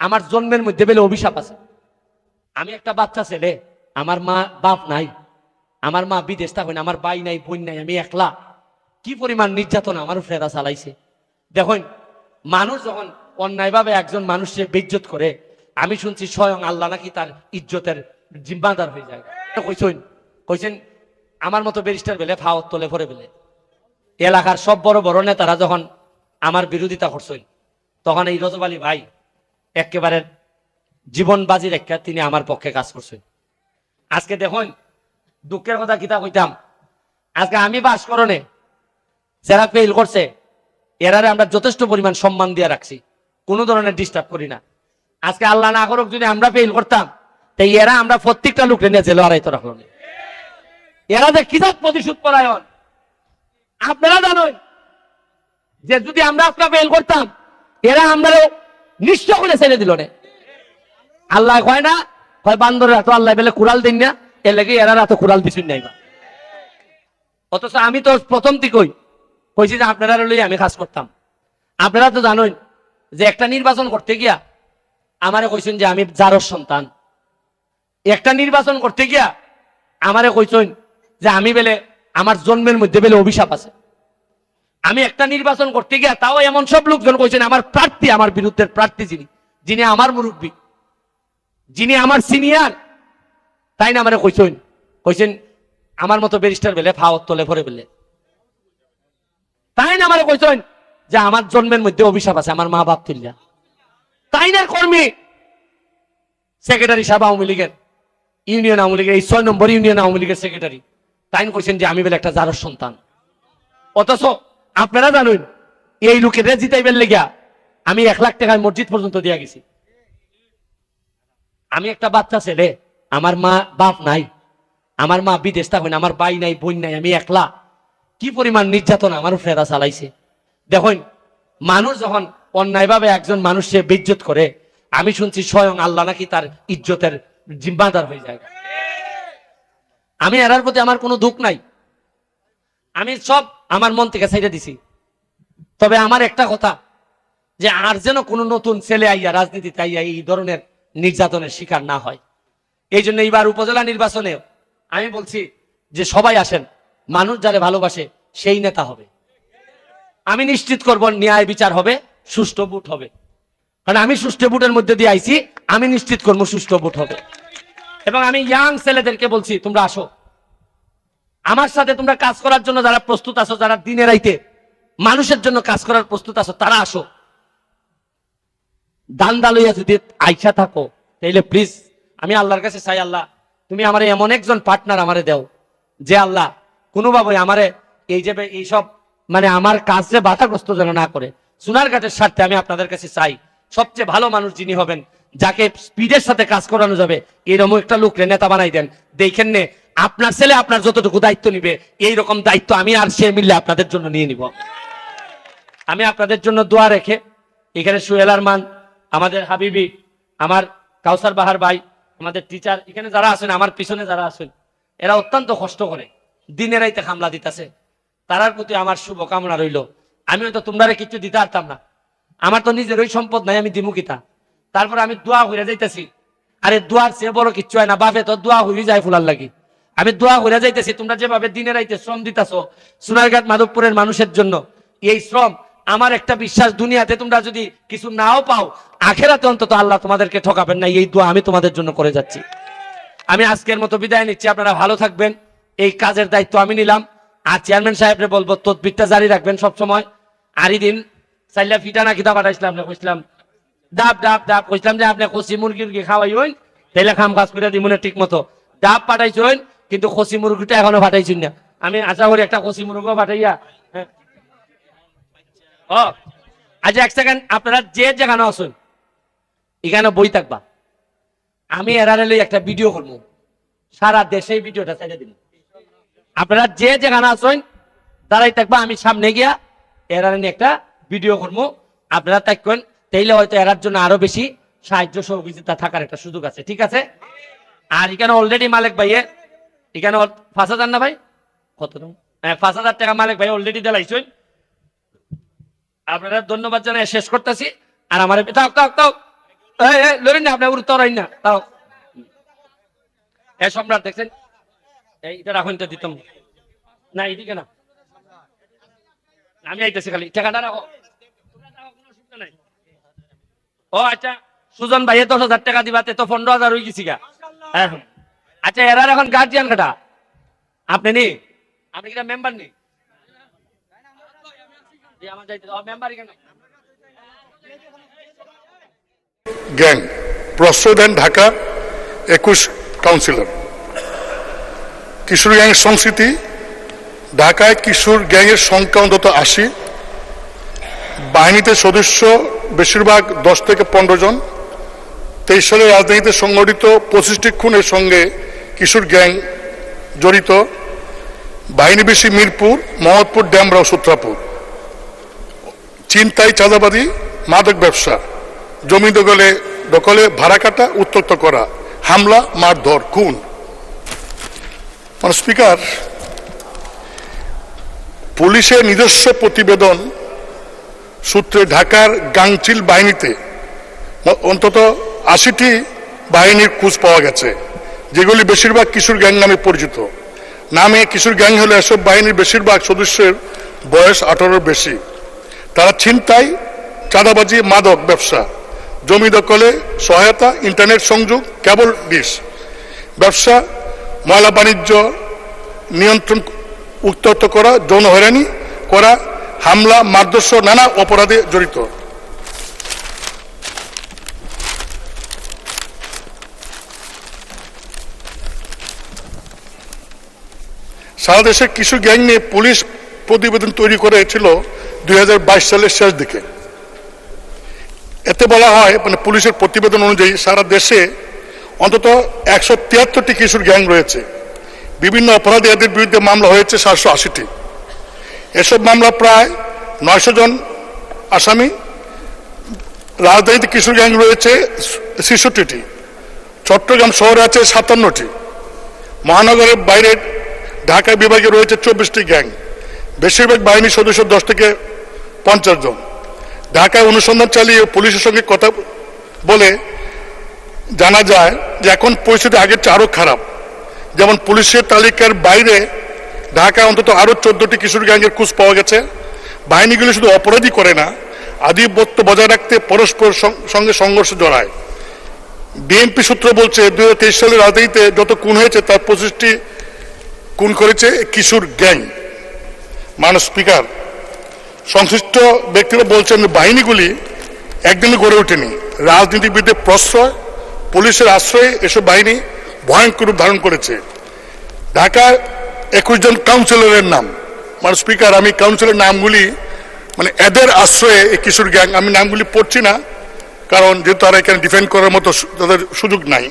আমার জন্মের মধ্যে বেলে অভিশাপ আছে। আমি একটা বাচ্চা ছেলে, আমার মা বাপ নাই, আমার মা বিদেশ থাকেন, আমার ভাই নাই, বোন নাই, আমি একলা। কি পরিমাণ নির্যাতন আমার ফেরা চালাইছে। দেখুন, মানুষ যখন অন্যায়ভাবে একজন মানুষকে বেজ্জত করে, আমি শুনছি স্বয়ং আল্লাহ নাকি তার ইজ্জতের জিম্মাদার হয়ে যায়। কইছেন কইছেন, আমার মতো ব্যারিস্টার বেলে ফাওয়াত তোলে পরে বেলে এলাকার সব বড় বড় নেতারা যখন আমার বিরোধিতা করছেন, তখন এই রজব আলী ভাই একেবারে জীবন বাজি রেখা তিনি আমার পক্ষে কাজ করছেন। আজকে দেখুন, দুঃখের কথা কিতা কইতাম, আজকে আমি বাস করণে যারা ফেল করছে, এরারে আমরা যথেষ্ট পরিমাণ সম্মান দিয়ে রাখছি, কোনো ধরনের ডিস্টার্ব করি না। আজকে আল্লাহ না করুক, যদি আমরা ফেল করতাম, তাই এরা আমরা প্রত্যেকটা লোক নিয়ে জেলে আড়াইতে রাখল এরা যে কিতাব প্রতিশোধ পরায়ণ? আপনারা জানেন যে যদি আমরা আপনার ফেল করতাম, এরা আমরা নিঃস্ব করে ছেড়ে দিল না আল্লাহ কয় না, কয় বান্দরের এত আল্লাহ বেলে কুড়াল দিন না, এর লেগে এরা এত কুড়াল দিছুন নাই অথচ আমি তো প্রথম থেকেই কইছি যে আপনারা লই আমি কাজ করতাম। আপনারা তো জানেন যে একটা নির্বাচন করতে গিয়া আমারে কইছেন যে আমি জারর সন্তান। একটা নির্বাচন করতে গিয়া আমারে কইছেন যে আমি বেলে আমার জন্মের মধ্যে বেলে অভিশাপ আছে। আমি একটা নির্বাচন করতে গিয়া তাও এমন সব লোকজন কইছেন, আমার প্রার্থী, আমার বিরুদ্ধের প্রার্থী যিনি যিনি আমার মুরব্বী, যিনি আমার সিনিয়র। তাই না আমারে কইছেন? কইছেন, আমার মতো ব্যারিস্টার বেলে ফাওয়াত তোলে পরে বেলে। তাই না আমারে কইছেন যে আমার জন্মের মধ্যে অভিশাপ আছে, আমার মা বাপ তুল্লা তাই না কর্মী? সেক্রেটারি সাহেব আওয়ামী লীগের, ইউনিয়ন আওয়ামী লীগের, এই ছয় নম্বর ইউনিয়ন আওয়ামী লীগের সেক্রেটারি। তাই না কইছেন যে আমি বেলে একটা জারর সন্তান। অথচ আপনারা জানুন, এই লোকের জিতাইবেন লেগিয়া আমি এক লাখ টাকায় মসজিদ পর্যন্ত দিয়া গেছি। আমি একটা বাচ্চা ছেলে, আমার মা বাপ নাই, আমার মা বিদেশ থাকেন, আমার ভাই নাই, বোন নাই, আমি একলা। কি পরিমাণ নির্যাতন আমার ফেরা চালাইছে। দেখুন, মানুষ যখন অন্যায়ভাবে একজন মানুষকে বেজ্জত করে, আমি শুনছি স্বয়ং আল্লাহ নাকি তার ইজ্জতের জিম্মাদার হয়ে যায়। আমি এরার প্রতি আমার কোনো দুঃখ নাই। আমি সব আমার মন থেকে ছেড়ে দিছি। তবে আমার একটা কথা, যে আর যেন কোনো নতুন ছেলে আইয়া, রাজনীতিতে আইয়া এই ধরনের নির্যাতনের শিকার না হয়। এই জন্য এইবার উপজেলা নির্বাচনে আমি বলছি যে সবাই আসেন, মানুষ যারা ভালোবাসে সেই নেতা হবে। আমি নিশ্চিত করব ন্যায় বিচার হবে, সুষ্ঠু ভোট হবে। কারণ আমি সুষ্ঠু ভোটের মধ্যে দিয়ে আইছি, আমি নিশ্চিত করব সুষ্ঠু ভোট হবে। এবং আমি ইয়াং ছেলেদেরকে বলছি, তোমরা আসো। আমার সাথে তোমরা কাজ করার জন্য যারা প্রস্তুত আছো, যারা দিনে রাইতে মানুষের জন্য কাজ করার প্রস্তুত আছো, তারা আসো। লইয়া যদি আইসা থাকো, তাইলে প্লিজ আমি আল্লাহর কাছে চাই, আল্লাহ, তুমি আমার এমন একজন পার্টনার আমারে দাও, যে আল্লাহ কোনোভাবে আমারে এই যে এইসব মানে আমার কাজে বাধাগ্রস্ত যেন না করে। সোনার সোনারঘাটের স্বার্থে আমি আপনাদের কাছে চাই, সবচেয়ে ভালো মানুষ যিনি হবেন, যাকে স্পিডের সাথে কাজ করানো যাবে এরকম একটা লোকরে নেতা বানাই দেন। দেখেন নে আপনার ছেলে আপনার যতটুকু দায়িত্ব নিবে এই রকম দায়িত্ব আমি আর সে মিললে আপনাদের জন্য নিয়ে নিব। আমি আপনাদের জন্য দোয়া রেখে এখানে সুহেল আরমান, আমাদের হাবিবি, আমার কাউসার বাহার ভাই, আমাদের টিচার এখানে যারা আছেন, আমার পিছনে যারা আছেন, এরা অত্যন্ত কষ্ট করে দিনে রাইতে হামলা দিতেছে। তারার প্রতি আমার শুভকামনা রইল। আমি হয়তো তোমরা কিছু দিতে পারতাম না। আমার তো নিজের ওই সম্পদ নাই, আমি দিমুকিতা তারপর আমি দোয়া হইয়া যাইতেছি। আরে দোয়ার চেয়ে বড় কিচ্ছু হয় না, বাপে তো দোয়া হইয়া যায় ফুলার লাগি। আমি দোয়া হইয়া যাইতেছি, তোমরা যেভাবে দিনে রাইতে শ্রম দিতেছ, সোনারঘাট মাধবপুরের মানুষের জন্য, এই শ্রম আমার একটা বিশ্বাস, দুনিয়াতে তোমরা যদি কিছু নাও পাও, আখেরাতে অন্তত আল্লাহ তোমাদেরকে ঠকাবেন না, এই দোয়া আমি তোমাদের জন্য করে যাচ্ছি। আমি আজকের মতো বিদায় নিচ্ছি, আপনারা ভালো থাকবেন, এই কাজের দায়িত্ব আমি নিলাম। আর চেয়ারম্যান সাহেবরে বলব, তদবিরটা জারি রাখবেন সব সময় আরই দিন চাইলা ফিটা না কিতা পাঠাইছিলাম না কইছিলাম, ডাব ডাব ডাব, কইছিলাম যে আপনি খসি মুরগি খাওয়াই হইন তাইলে খাম কাজ করে দিমুনে ঠিক মতো ডাব পাঠাইছেন কিন্তু খসি মুরগিটা এখনও পাঠাইছেন না। আমি আশা করি একটা খসি মুরগিও পাঠাইয়া হ্যাঁ। ও, আজ এক সেকেন্ড আপনারা যে যেখানে আসুন এখানে বই থাকবা। আমি এরারে লই একটা ভিডিও করব। সারা দেশে ভিডিওটা ছেড়ে দিন আপনারা যে যেখানে আসুন দাঁড়াই থাকবা, আমি সামনে গিয়া এরারে একটা ভিডিও করব। আপনারা থাকবেন, তাইলে হয়তো এরার জন্য আরও বেশি সাহায্য সহযোগিতা থাকার একটা সুযোগ আছে, ঠিক আছে? আর এখানে অলরেডি মালিক ভাইয়ে এখানে পাঁচ হাজার না ভাই? কত হ্যাঁ পাঁচ হাজার টাকা মালিক ভাই অলরেডি দিলাইছেন আপনারা ধন্যবাদ জানাই, শেষ করতেছি। আর আমার এই এই লড়েন না আপনি উত্তর না, তাও। এ সম্রাট, দেখছেন? এই, এটা রাখুন তো দিতাম। না, এইদিকে না। আমি আইতেছি খালি, টাকাটা রাখো। ও আচ্ছা সুজন ভাইয়ে দশ হাজার টাকা দিবাতে তো পনেরো হাজার হয়ে গেছি গা। হ্যাঁ হ্যাঁ। আচ্ছা এরার এখন গার্জিয়ান কাটা। আপনি নি? আপনি কিনা মেম্বার নি? গ্যাং প্রশ্রয় দেন ঢাকা একুশ কাউন্সিলর কিশোর গ্যাংয়ের সংস্কৃতি, ঢাকায় কিশোর গ্যাংয়ের সংখ্যা অন্তত আশি। বাহিনীতে সদস্য বেশিরভাগ দশ থেকে পনেরো জন। তেইশ সালে রাজধানীতে সংগঠিত পঁচিশটি খুনের সঙ্গে কিশোর গ্যাং জড়িত। বাহিনী বেশি মিরপুর, মোহাম্মদপুর ড্যামরা ও সূত্রাপুর। চিন্তাই চাঁদাবাদী মাদক ব্যবসা। জমি দখলে দখলে, ভাড়া কাটা উত্তক্ত করা, হামলা, মারধর, খুন। মানে স্পিকার পুলিশের নিজস্ব প্রতিবেদন সূত্রে ঢাকার গাংচিল বাহিনীতে, অন্তত আশিটি বাহিনীর খোঁজ পাওয়া গেছে। যেগুলি বেশিরভাগ কিশোর গ্যাং নামে পরিচিত। নামে কিশোর গ্যাং হলে এসব বাহিনীর বেশিরভাগ সদস্যের বয়স আঠারোর বেশি। তারা ছিনতাই, চাঁদাবাজি, মাদক ব্যবসা, জমি দখলে, সহায়তা, ইন্টারনেট সংযোগ, কেবল ডিশ, ব্যবসা, ময়লা বাণিজ্য, নিয়ন্ত্রণ উত্তপ্ত করা, যৌন হয়রানি করা, হামলা মারদর্শ নানা অপরাধে জড়িত। সারা দেশে কিছু গ্যাং নিয়ে পুলিশ প্রতিবেদন তৈরি করেছিল দুই হাজার বাইশ সালের শেষ দিকে। এতে বলা হয় মানে পুলিশের প্রতিবেদন অনুযায়ী সারা দেশে অন্তত একশো তিয়াত্তরটি কিশোর গ্যাং রয়েছে। বিভিন্ন অপরাধী এদের বিরুদ্ধে মামলা হয়েছে সাতশো আশিটি। এসব মামলা প্রায় নয়শো জন আসামি, রাজধানীতে কিশোর গ্যাং রয়েছে ছেষট্টিটি, চট্টগ্রাম শহরে আছে সাতান্নটি, মহানগরের বাইরে ঢাকা বিভাগে রয়েছে চব্বিশটি গ্যাং। বেশিরভাগ বাহিনীর সদস্য দশ থেকে পঞ্চাশ জন। ঢাকায় অনুসন্ধান চালিয়ে পুলিশের সঙ্গে কথা বলে জানা যায় যে এখন পরিস্থিতি আগের চেয়ে আরও খারাপ। যেমন পুলিশের তালিকার বাইরে ঢাকায় অন্তত আরও চোদ্দটি কিশোর গ্যাংয়ের খোঁজ পাওয়া গেছে। বাহিনীগুলি শুধু অপরাধী করে না, আধিপত্য বজায় রাখতে পরস্পর সঙ্গে সংঘর্ষ জড়ায়। বিএনপি সূত্র বলছে দু হাজার তেইশ সালের রাজধানীতে যত খুন হয়েছে, তার পঁচিশটি খুন করেছে কিশোর গ্যাং। মানব স্পিকার, সংশ্লিষ্ট ব্যক্তিরা বলছেন বাহিনীগুলি একদিনে গড়ে ওঠেনি। রাজনীতিবিদদের প্রশ্রয়, পুলিশের আশ্রয়ে এসব বাহিনী ভয়ঙ্কর রূপ ধারণ করেছে। ঢাকার একুশ জন কাউন্সিলরের নাম। মানে স্পিকার, আমি কাউন্সিলর নামগুলি মানে এদের আশ্রয়ে এই কিশোর গ্যাং, আমি নামগুলি পড়ছি না, কারণ যেহেতু তারা এখানে ডিফেন্ড করার মতো তাদের সুযোগ নাই।